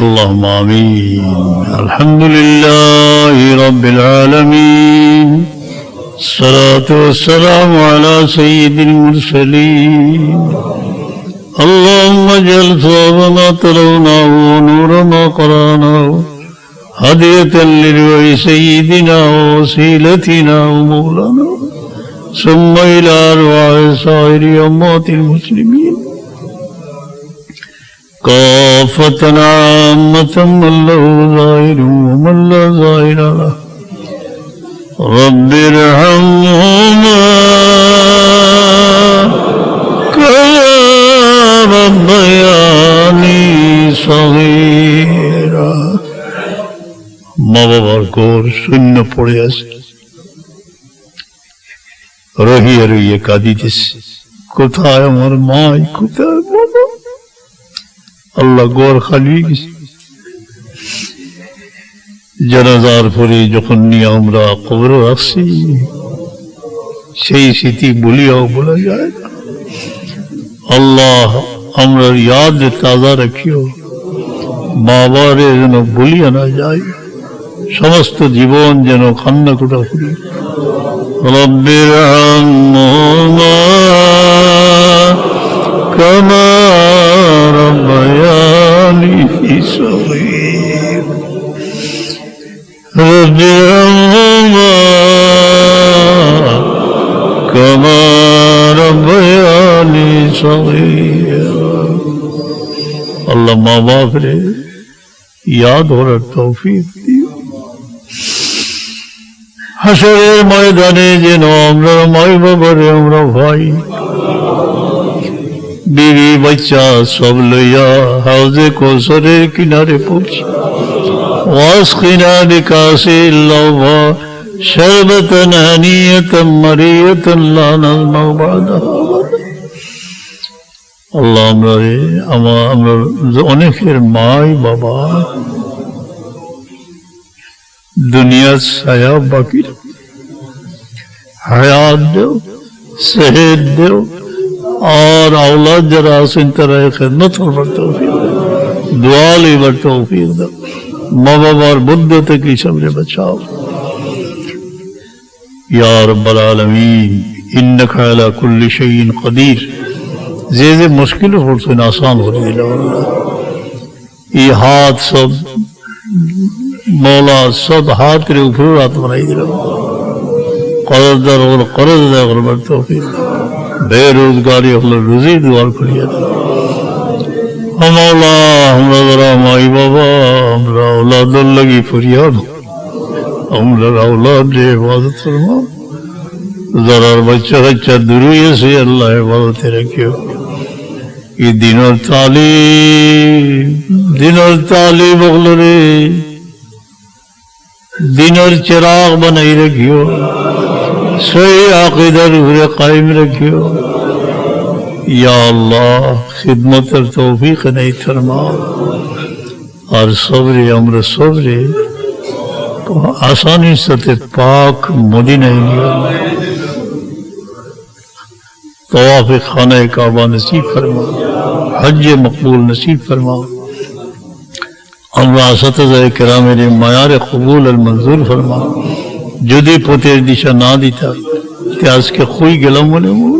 اللهم آمين. الحمد لله رب العالمين. الصلاة والسلام على سيد المرسلين. اللهم اجعل ثواب ما تلوناه ونور ما قراناه هدية لروح سيدنا ووسيلتنا ومولانا. ثم إلى أرواح سائر أموات المسلمين. كافة عامة من له ظاهر ومن لا ظاهر له رب ارحمهما كما ماں بابا کو سننا پڑے ایسے رہی رہی ایک آدھی جس کتا ہے ہمارے کتا ہے আল্লাহ গোর খালি জানাজার পরে যখন নিয়ে আমরা কবর রাখছি সেই স্মৃতি বলিয়াও বলা যায় না। আল্লাহ আমরা ইয়াদ তাজা রাখিও, বাবারে যেন বলিয়া না যায়, সমস্ত জীবন যেন কান্না কোটা করি। রব্বির رب كما ربياني صغيرا اللہ ماں باپ نے یاد ہو رہا توفیق دی۔ حشر مائدانے جنو جی امرا مائی بابر امرا بھائی۔ بیوی بچہ سب لیا حوض کو سرے کنارے پوچھا۔ واسقنا بكاس اللوبا شربة هنية مرية لا نظم بعدها اللہ ہمارے انہیں پھر مائی بابا۔ دنیا سیا باقی حیات دیو صحت دیو اور اولاد جراس انترہ خدمت اور توفیق دعا لی توفیق دیو مبب اور بدت کی سمجھے بچاؤ۔ یا رب العالمین، انکا علا کل شئین قدیر۔ زیزے مشکل ہو سے آسان ہو رہی اللہ یہ ہاتھ سب، مولا سب ہاتھ کے اوپر رات بنائی دے قرد در اور قرد در غربت توفیق بے روزگاری اللہ روزی دوار کھڑی ہے۔ مولا ہمارا مائی بابا ہمارا اولاد لگی فریاد ہمارا اولاد دے فرما بچہ بچہ درویے سے اللہ عبادت رکھیو یہ دین اور تعلیم دین اور تعلیم اغلرے دین اور چراغ بنائی رکھیو سوئے عقیدہ روح قائم رکھیو یا اللہ خدمت اور توفیق نہیں فرما۔ اور صبر، عمر صبر۔ آسانی سے پاک مدی نہیں طواف خانہ کعبہ نصیب فرما۔ حج مقبول نصیب فرما۔ اللہ سطح کرا میرے معیار قبول المنظور فرما۔ جدی پوتے دشا نہ دیتا کہ اس کے خوئی گلم نے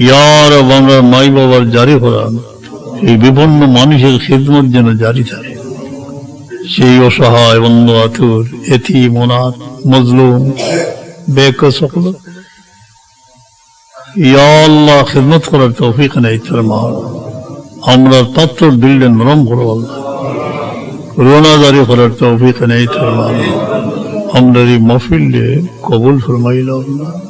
ইয়ার আমরা মাই বাবার জারি করান এই বিপন্ন মানুষের খিদমত যেন জারি থাকে। সেই অসহায় বন্ধ আতুর এথি মোনাত মজলুম বেক সকল। ইয়া আল্লাহ, খিদমত করার তৌফিক নেই তোর মা। আমরা তত্ত্ব দিলটা নরম করো আল্লাহ। রোনাদারি করার তৌফিক নেই তোর মা। আমরা এই মফিলে কবুল ফরমাইলাম। হুজুর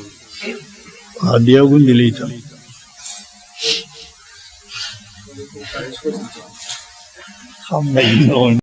دیا گ